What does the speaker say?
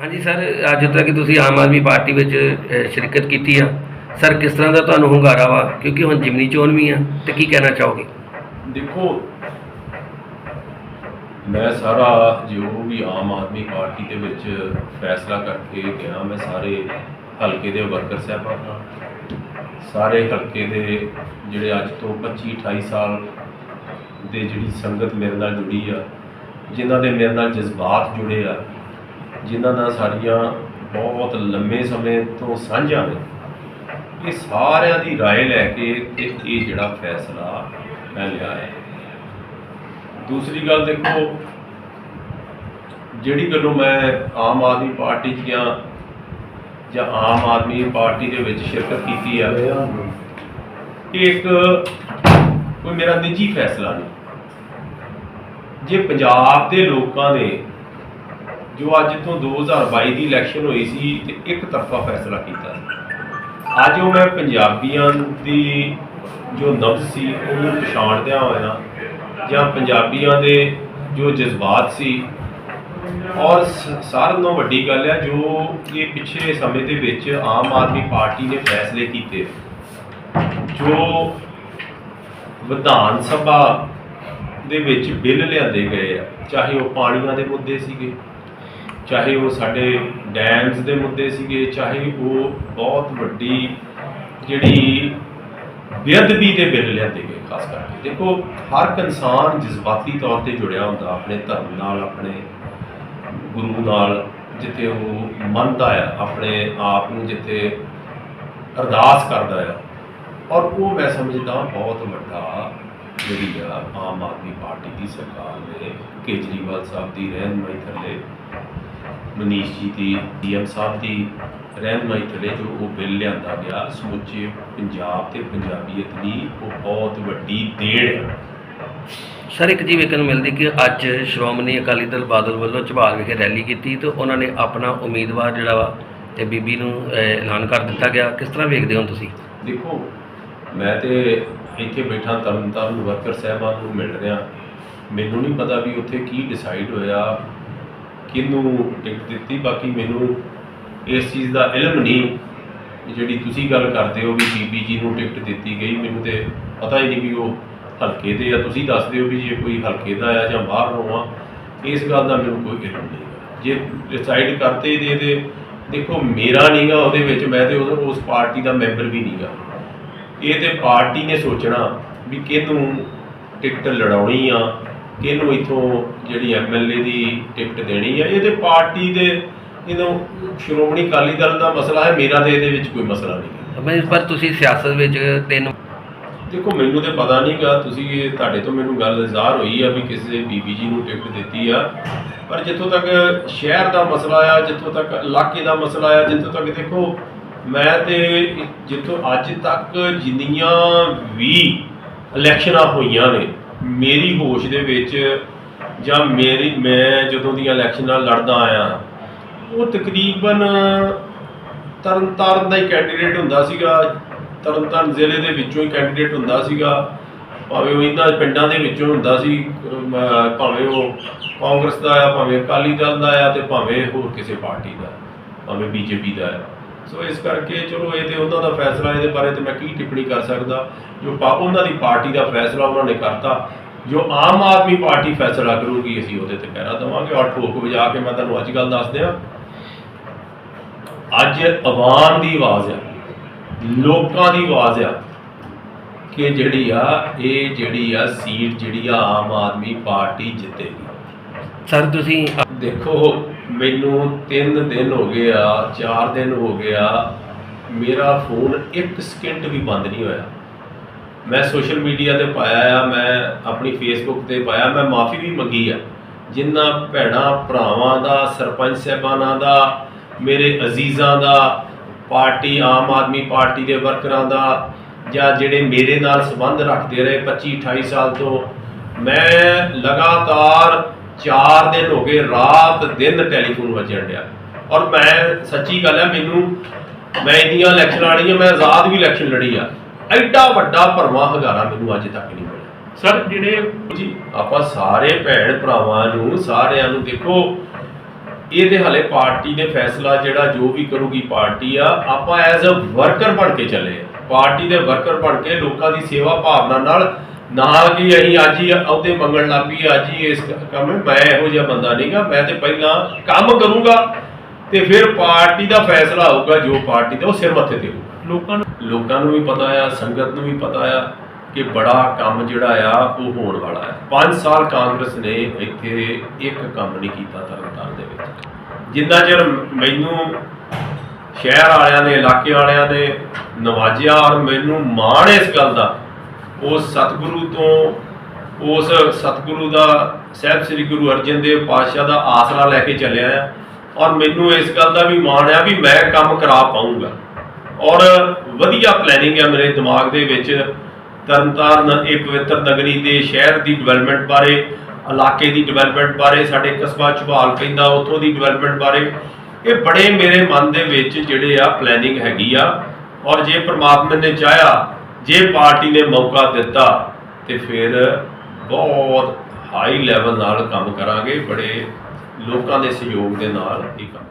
ਹਾਂਜੀ ਸਰ ਅੱਜ ਤੱਕ ਤੁਸੀਂ ਆਮ ਆਦਮੀ ਪਾਰਟੀ ਵਿੱਚ ਅਹ, ਸ਼ਿਰਕਤ ਕੀਤੀ ਆ। ਸਰ ਕਿਸ ਤਰ੍ਹਾਂ ਦਾ ਤੁਹਾਨੂੰ ਹੁੰਗਾਰਾ ਵਾ? ਕਿਉਂਕਿ ਹੁਣ ਜਿਮਨੀ ਚੋਣ ਵੀ ਆ ਤੇ ਕੀ ਕਹਿਣਾ ਚਾਹੋਗੇ? ਦੇਖੋ ਮੈਂ ਸਾਰਾ ਜੋ ਵੀ ਆਮ ਆਦਮੀ ਪਾਰਟੀ ਦੇ ਵਿੱਚ ਫੈਸਲਾ ਕਰਕੇ ਗਿਆ ਮੈਂ ਸਾਰੇ ਹਲਕੇ ਦੇ ਵਰਕਰ ਸਾਹਿਬਾਨ ਨਾਲ। ਸਾਰੇ ਹਲਕੇ ਦੇ ਜਿਹੜੇ ਅੱਜ ਤੋਂ 25 28 ਸਾਲ ਦੇ ਜਿਹੜੀ ਸੰਗਤ ਮੇਰੇ ਨਾਲ ਜੁੜੀ ਆ ਜਿਨ੍ਹਾਂ ਦੇ ਮੇਰੇ ਨਾਲ ਜਜ਼ਬਾਤ ਜੁੜੇ ਆ ਜਿਨ੍ਹਾਂ ਨਾਲ ਸਾਡੀਆਂ ਬਹੁਤ ਲੰਮੇ ਸਮੇਂ ਤੋਂ ਸਾਂਝਾਂ ਨੇ ਇਹ ਸਾਰਿਆਂ ਦੀ رائے ਲੈ ਕੇ ਤੇ ਇਹ ਜਿਹੜਾ ਫੈਸਲਾ ਮੈਂ ਲਿਆ ਹੈ ਦੂਸਰੀ ਗੱਲ ਦੇਖੋ ਜਿਹੜੀ ਗੱਲੋਂ ਮੈਂ ਆਮ ਆਦਮੀ ਪਾਰਟੀ 'ਚ ਗਿਆ ਜਾਂ ਆਮ ਆਦਮੀ ਪਾਰਟੀ ਦੇ ਵਿੱਚ ਸ਼ਿਰਕਤ ਕੀਤੀ ਆ ਇਹ ਇੱਕ ਕੋਈ ਮੇਰਾ ਨਿੱਜੀ ਫੈਸਲਾ ਨਹੀਂ ਜੇ ਪੰਜਾਬ ਦੇ ਲੋਕਾਂ ਨੇ ਜੋ ਅੱਜ ਤੋਂ 2022 ਦੀ ਇਲੈਕਸ਼ਨ ਹੋਈ ਸੀ ਤੇ ਇੱਕ ਤਰਫਾ ਫੈਸਲਾ ਕੀਤਾ ਸੀ। ਅੱਜ ਉਹ ਮੈਂ ਪੰਜਾਬੀਆਂ ਦੀ ਜੋ ਨਬਜ਼ ਸੀ, ਉਹਨੂੰ ਪਛਾਣਦਿਆਂ ਹੋਇਆ ਜਾਂ ਪੰਜਾਬੀਆਂ ਦੇ ਜੋ ਜਜ਼ਬਾਤ ਸੀ, ਔਰ ਸ- ਸਾਰਿਆਂ ਨਾਲੋਂ ਵੱਡੀ ਗੱਲ ਹੈ ਜੋ ਇਹ ਪਿਛਲੇ ਸਮੇਂ ਦੇ ਵਿੱਚ ਆਮ ਆਦਮੀ ਪਾਰਟੀ ਨੇ ਫੈਸਲੇ ਕੀਤੇ, ਜੋ ਵਿਧਾਨ ਸਭਾ ਦੇ ਵਿੱਚ ਬਿੱਲ ਲਿਆਂਦੇ ਗਏ ਆ, ਚਾਹੇ ਉਹ ਪਾਣੀਆਂ ਦੇ ਮੁੱਦੇ ਸੀਗੇ ਚਾਹੇ ਉਹ ਸਾਡੇ ਡੈਮਸ ਦੇ ਮੁੱਦੇ ਸੀਗੇ, ਚਾਹੇ ਉਹ ਬਹੁਤ ਵੱਡੀ ਜਿਹੜੀ ਬੇਅਦਬੀ ਦੇ ਬਿੱਲ ਲਿਆਂਦੇ ਗਏ, ਖਾਸ ਕਰਕੇ। ਦੇਖੋ, ਹਰ ਇੱਕ ਇਨਸਾਨ ਜਜ਼ਬਾਤੀ ਤੌਰ ਤੇ ਜੁੜਿਆ ਹੁੰਦਾ, ਆਪਣੇ ਧਰਮ ਨਾਲ, ਆਪਣੇ ਗੁਰੂ ਨਾਲ, ਜਿੱਥੇ ਉਹ ਮੰਨਦਾ ਆ, ਆਪਣੇ ਆਪ ਨੂੰ ਜਿੱਥੇ ਅਰਦਾਸ ਕਰਦਾ ਆ। ਔਰ ਉਹ ਮੈਂ ਸਮਝਦਾ ਬਹੁਤ ਵੱਡਾ ਜਿਹੜੀ ਆ ਆਮ ਆਦਮੀ ਪਾਰਟੀ ਦੀ ਸਰਕਾਰ ਨੇ ਕੇਜਰੀਵਾਲ ਸਾਹਿਬ ਦੀ ਰਹਿਨਮਾਈ ਥੱਲੇ ਮਨੀਸ਼ ਜੀ ਦੀ ਡੀਐਮ ਸਾਹਿਬ ਦੀ ਰਹਿਨਮਾਈ ਥੱਲੇ ਜੋ ਉਹ ਬਿੱਲ ਲਿਆਂਦਾ ਗਿਆ ਸਮੁੱਚੇ ਪੰਜਾਬ ਤੇ ਪੰਜਾਬੀਅਤ ਲਈ ਉਹ ਬਹੁਤ ਵੱਡੀ ਦੇਣ ਹੈ। ਸਰ ਇੱਕ ਜੀ ਵੇਖਣ ਨੂੰ ਮਿਲਦੀ ਕਿ ਅੱਜ ਸ਼੍ਰੋਮਣੀ ਅਕਾਲੀ ਦਲ ਬਾਦਲ ਵੱਲੋਂ ਝਬਾਲ ਵਿਖੇ ਰੈਲੀ ਕੀਤੀ ਤੇ ਉਹਨਾਂ ਨੇ ਆਪਣਾ ਉਮੀਦਵਾਰ ਜਿਹੜਾ ਵਾ ਤੇ ਬੀਬੀ ਨੂੰ ਐਲਾਨ ਕਰ ਦਿੱਤਾ ਗਿਆ। ਕਿਸ ਤਰ੍ਹਾਂ ਵੇਖਦੇ ਹੋ ਤੁਸੀਂ? ਦੇਖੋ ਮੈਂ ਤੇ ਇੱਥੇ ਬੈਠਾ ਤਰਨ ਤਾਰਨ ਵਰਕਰ ਸਾਹਿਬਾਨ ਨੂੰ ਮਿਲ ਰਿਹਾ। ਮੈਨੂੰ ਨਹੀਂ ਪਤਾ ਵੀ ਉੱਥੇ ਕੀ ਡਿਸਾਈਡ ਹੋਇਆ। ਕਿਹਨੂੰ ਟਿਕਟ ਦਿੱਤੀ, ਬਾਕੀ ਮੈਨੂੰ ਇਸ ਚੀਜ਼ ਦਾ ਇਲਮ ਨਹੀਂ ਜਿਹੜੀ ਤੁਸੀਂ ਗੱਲ ਕਰਦੇ ਹੋ ਵੀ ਬੀਬੀ ਜੀ ਨੂੰ ਟਿਕਟ ਦਿੱਤੀ ਗਈ, ਮੈਨੂੰ ਤੇ ਪਤਾ ਹੀ ਨਹੀਂ ਵੀ ਉਹ ਹਲਕੇ ਦੇ ਆ। ਤੁਸੀਂ ਦੱਸ ਦਿਓ ਵੀ ਜੇ ਕੋਈ ਹਲਕੇ ਦਾ ਆ ਜਾਂ ਬਾਹਰ ਆ, ਇਸ ਗੱਲ ਦਾ ਮੈਨੂੰ ਕੋਈ ਇਲਮ ਨਹੀਂ ਜੇ ਡਿਸਾਈਡ ਕਰਤੇ ਦੇ ਦੇ, ਦੇਖੋ ਮੇਰਾ ਨਹੀਂਗਾ ਉਹਦੇ ਵਿੱਚ, ਮੈਂ ਤੇ ਉਸ ਉਸ ਪਾਰਟੀ ਦਾ ਮੈਂਬਰ ਵੀ ਨਹੀਂਗਾ ਇਹ ਤੇ ਪਾਰਟੀ ਨੇ ਸੋਚਣਾ ਵੀ ਕਿਹਨੂੰ ਟਿਕਟ ਲੜਾਉਣੀ ਆ ਕਿਹਨੂੰ ਇਥੋਂ ਜਿਹੜੀ ਐਮਐਲਏ ਦੀ ਟਿਕਟ ਦੇਣੀ ਆ? ਇਹ ਤੇ ਪਾਰਟੀ ਦੇ ਇਹਨੂੰ ਸ਼੍ਰੋਮਣੀ ਅਕਾਲੀ ਦਲ ਦਾ ਮਸਲਾ ਹੈ ਮੇਰਾ ਤੇ ਇਹਦੇ ਵਿੱਚ ਕੋਈ ਮਸਲਾ ਨਹੀਂ ਮੈਂ ਵਾਰ ਤੁਸੀਂ ਸਿਆਸਤ ਵਿੱਚ ਤਿੰਨ ਦੇਖੋ ਮੈਨੂੰ ਤੇ ਪਤਾ ਨਹੀਂਗਾ ਤੁਸੀਂ ਤੁਹਾਡੇ ਤੋਂ ਮੈਨੂੰ ਗੱਲ ਜ਼ਾਹਰ ਹੋਈ ਆ ਵੀ ਕਿਸੇ ਬੀਬੀ ਜੀ ਨੂੰ ਟਿਕਟ ਦਿੱਤੀ ਆ। ਪਰ ਜਿੱਥੋਂ ਤੱਕ ਸ਼ਹਿਰ ਦਾ ਮਸਲਾ ਆ ਜਿੱਥੋਂ ਤੱਕ ਇਲਾਕੇ ਦਾ ਮਸਲਾ ਆ ਜਿੱਥੋਂ ਤੱਕ ਦੇਖੋ ਮੈਂ ਤੇ ਜਿੱਥੋਂ ਅੱਜ ਤੱਕ ਜਿੰਨੀਆਂ ਵੀ ਇਲੈਕਸ਼ਨਾਂ ਹੋਈਆਂ ਨੇ ਮੇਰੀ ਹੋਸ਼ ਦੇ ਵਿੱਚ ਜਾਂ ਮੇਰੀ, ਮੈਂ ਜਦੋਂ ਦੀਆਂ ਇਲੈਕਸ਼ਨਾਂ ਲੜਦਾ ਆਇਆ, ਉਹ ਤਕਰੀਬਨ ਤਰਨਤਾਰਨ ਦਾ ਹੀ ਕੈਂਡੀਡੇਟ ਹੁੰਦਾ ਸੀਗਾ ਤਰਨਤਾਰਨ ਜ਼ਿਲ੍ਹੇ ਦੇ ਵਿੱਚੋਂ ਹੀ ਕੈਂਡੀਡੇਟ ਹੁੰਦਾ ਸੀਗਾ, ਭਾਵੇਂ ਉਹ ਇਹਨਾਂ ਪਿੰਡਾਂ ਦੇ ਵਿੱਚੋਂ ਹੁੰਦਾ ਸੀ ਭਾਵੇਂ ਉਹ ਕਾਂਗਰਸ ਦਾ ਆ, ਭਾਵੇਂ ਅਕਾਲੀ ਦਲ ਦਾ ਆ ਤੇ ਭਾਵੇਂ ਹੋਰ ਕਿਸੇ ਪਾਰਟੀ ਦਾ, ਭਾਵੇਂ ਬੀਜੇਪੀ ਦਾ ਆ। ਸੋ ਇਸ ਕਰਕੇ ਚਲੋ ਇਹ ਤੇ ਉਹਨਾਂ ਦਾ ਫੈਸਲਾ, ਇਹਦੇ ਬਾਰੇ ਤੇ ਮੈਂ ਕੀ ਟਿੱਪਣੀ ਕਰ ਸਕਦਾ? ਜੋ ਉਹਨਾਂ ਦੀ ਪਾਰਟੀ ਦਾ ਫੈਸਲਾ ਉਹਨਾਂ ਨੇ ਕਰਤਾ। ਜੋ ਆਮ ਆਦਮੀ ਪਾਰਟੀ ਫੈਸਲਾ ਕਰੂਗੀ, ਅਸੀਂ ਉਹਦੇ ਤੇ ਪਹਿਰਾ ਦੇਵਾਂਗੇ। ਔਰ ਠੋਕ ਵਜਾ ਕੇ ਮੈਂ ਤੁਹਾਨੂੰ ਅੱਜ ਗੱਲ ਦੱਸ ਦਿਆਂ। ਅੱਜ ਆਵਾਮ ਦੀ ਆਵਾਜ਼ ਆ, ਲੋਕਾਂ ਦੀ ਆਵਾਜ਼ ਆ ਕਿ ਜਿਹੜੀ ਆ, ਇਹ ਜਿਹੜੀ ਆ ਸੀਟ ਜਿਹੜੀ ਆ ਆਮ ਆਦਮੀ ਪਾਰਟੀ ਜਿੱਤੇਗੀ। ਸਰ ਤੁਸੀਂ ਦੇਖੋ, ਮੈਨੂੰ 3 ਦਿਨ ਹੋ ਗਏ ਆ 4 ਦਿਨ ਹੋ ਗਿਆ ਮੇਰਾ ਫੋਨ 1 ਸਕਿੰਟ ਵੀ ਬੰਦ ਨਹੀਂ ਹੋਇਆ। ਮੈਂ ਸੋਸ਼ਲ ਮੀਡੀਆ ਤੇ ਪਾਇਆ ਆ, ਮੈਂ ਆਪਣੀ ਫੇਸਬੁੱਕ ਤੇ ਪਾਇਆ, ਮੈਂ ਮਾਫੀ ਵੀ ਮੰਗੀ ਆ। ਜਿਨ੍ਹਾਂ ਭੈਣਾਂ, ਭਰਾਵਾਂ ਦਾ, ਸਰਪੰਚ ਸਾਹਿਬਾਨਾਂ ਦਾ, ਮੇਰੇ ਅਜ਼ੀਜ਼ਾਂ ਦਾ, ਪਾਰਟੀ, ਆਮ ਆਦਮੀ ਪਾਰਟੀ ਦੇ ਵਰਕਰਾਂ ਦਾ, ਜਾਂ ਜਿਹੜੇ ਮੇਰੇ ਨਾਲ ਸੰਬੰਧ ਰੱਖਦੇ ਰਹੇ 25 28 ਸਾਲ ਤੋਂ, ਮੈਂ ਲਗਾਤਾਰ 4 ਦਿਨ ਹੋ ਗਏ ਰਾਤ ਦਿਨ ਟੈਲੀਫੋਨ ਵੱਜਣ ਡਿਆ। ਔਰ ਮੈਂ ਸੱਚੀ ਗੱਲ ਹੈ ਮੈਨੂੰ ਮੈਂ ਇੰਨੀਆਂ ਇਲੈਕਸ਼ਨ ਲੜੀਆਂ ਮੈਂ ਆਜ਼ਾਦ ਵੀ ਇਲੈਕਸ਼ਨ ਲੜੀ ਆ। ਐਡਾ ਵੱਡਾ ਭਰਵਾਂ ਹਗਾਰਾ ਮੈਨੂੰ ਅੱਜ ਤੱਕ ਨਹੀਂ ਮਿਲਿਆ। ਸਰ ਜਿਹੜੇ ਜੀ ਆਪਾਂ ਸਾਰੇ ਭੈਣ ਭਰਾਵਾਂ ਨੂੰ ਸਾਰਿਆਂ ਨੂੰ ਦੇਖੋ ਇਹਦੇ ਹਲੇ ਪਾਰਟੀ ਨੇ ਫੈਸਲਾ ਜਿਹੜਾ ਜੋ ਵੀ ਕਰੂਗੀ ਪਾਰਟੀ ਆ ਆਪਾਂ ਐਜ਼ ਅ ਵਰਕਰ ਬਣ ਕੇ ਚੱਲੇ ਪਾਰਟੀ ਦੇ ਵਰਕਰ ਬਣ ਕੇ ਲੋਕਾਂ ਦੀ ਸੇਵਾ ਭਾਵਨਾ ਨਾਲ ਨਾ ਕਿ ਅਸੀਂ ਅੱਜ ਹੀ ਅਹੁਦੇ ਮੰਗਣ ਲੱਗ ਪਈ ਅੱਜ ਹੀ ਇਸ ਕੰਮ ਮੈਂ ਇਹੋ ਜਿਹਾ ਬੰਦਾ ਨਹੀਂਗਾ ਮੈਂ ਤੇ ਪਹਿਲਾਂ ਕੰਮ ਕਰੂੰਗਾ ਤੇ ਫਿਰ ਪਾਰਟੀ ਦਾ ਫੈਸਲਾ ਹੋਊਗਾ ਜੋ ਪਾਰਟੀ ਦਾ ਉਹ ਸਿਰ ਮੱਥੇ ਤੇ ਹੋਊਗਾ। ਲੋਕਾਂ ਨੂੰ ਲੋਕਾਂ ਨੂੰ ਵੀ ਪਤਾ ਆ ਸੰਗਤ ਨੂੰ ਵੀ ਪਤਾ ਆ ਕਿ ਬੜਾ ਕੰਮ ਜਿਹੜਾ ਆ ਉਹ ਹੋਣ ਵਾਲਾ ਹੈ। 5 ਸਾਲ ਕਾਂਗਰਸ ਨੇ ਇੱਥੇ ਇੱਕ ਕੰਮ ਨਹੀਂ ਕੀਤਾ ਤਰਨਤਾਰਨ ਦੇ ਵਿੱਚ। ਜਿੰਨਾ ਚਿਰ ਮੈਨੂੰ ਸ਼ਹਿਰ ਵਾਲਿਆਂ ਨੇ ਇਲਾਕੇ ਵਾਲਿਆਂ ਨੇ ਨਵਾਜਿਆ ਔਰ ਮੈਨੂੰ ਮਾਣ ਇਸ ਗੱਲ ਦਾ ਉਸ ਸਤਿਗੁਰੂ ਤੋਂ, ਉਸ ਸਤਿਗੁਰੂ ਦਾ, ਸਹਿਬ ਸ੍ਰੀ ਗੁਰੂ ਅਰਜਨ ਦੇਵ ਪਾਤਸ਼ਾਹ ਦਾ ਆਸਰਾ ਲੈ ਕੇ ਚੱਲਿਆ ਆ। ਔਰ ਮੈਨੂੰ ਇਸ ਗੱਲ ਦਾ ਵੀ ਮਾਣ ਆ ਵੀ ਮੈਂ ਕੰਮ ਕਰਾ ਪਾਊਂਗਾ। ਔਰ ਵਧੀਆ ਪਲੈਨਿੰਗ ਹੈ ਮੇਰੇ ਦਿਮਾਗ ਦੇ ਵਿੱਚ। ਤਰਨਤਾਰਨ ਇਹ ਪਵਿੱਤਰ ਨਗਰੀ ਦੇ ਸ਼ਹਿਰ ਦੀ ਡਿਵੈਲਪਮੈਂਟ ਬਾਰੇ, ਇਲਾਕੇ ਦੀ ਡਿਵੈਲਪਮੈਂਟ ਬਾਰੇ, ਸਾਡੇ ਕਸਬਾ ਝਬਾਲ ਪੈਂਦਾ, ਉੱਥੋਂ ਦੀ ਡਿਵੈਲਪਮੈਂਟ ਬਾਰੇ। ਇਹ ਬੜੇ ਮੇਰੇ ਮਨ ਦੇ ਵਿੱਚ ਜਿਹੜੇ ਆ ਪਲੈਨਿੰਗ ਹੈਗੀ ਆ। ਔਰ ਜੇ ਪ੍ਰਮਾਤਮਾ ਨੇ ਚਾਹਿਆ ਜੇ ਪਾਰਟੀ ਨੇ ਮੌਕਾ ਦਿੱਤਾ ਤੇ ਫਿਰ ਬਹੁਤ ਹਾਈ ਲੈਵਲ ਨਾਲ ਕੰਮ ਕਰਾਂਗੇ, ਬੜੇ ਲੋਕਾਂ ਦੇ ਸਹਿਯੋਗ ਦੇ ਨਾਲ ਇਹ ਕੰਮ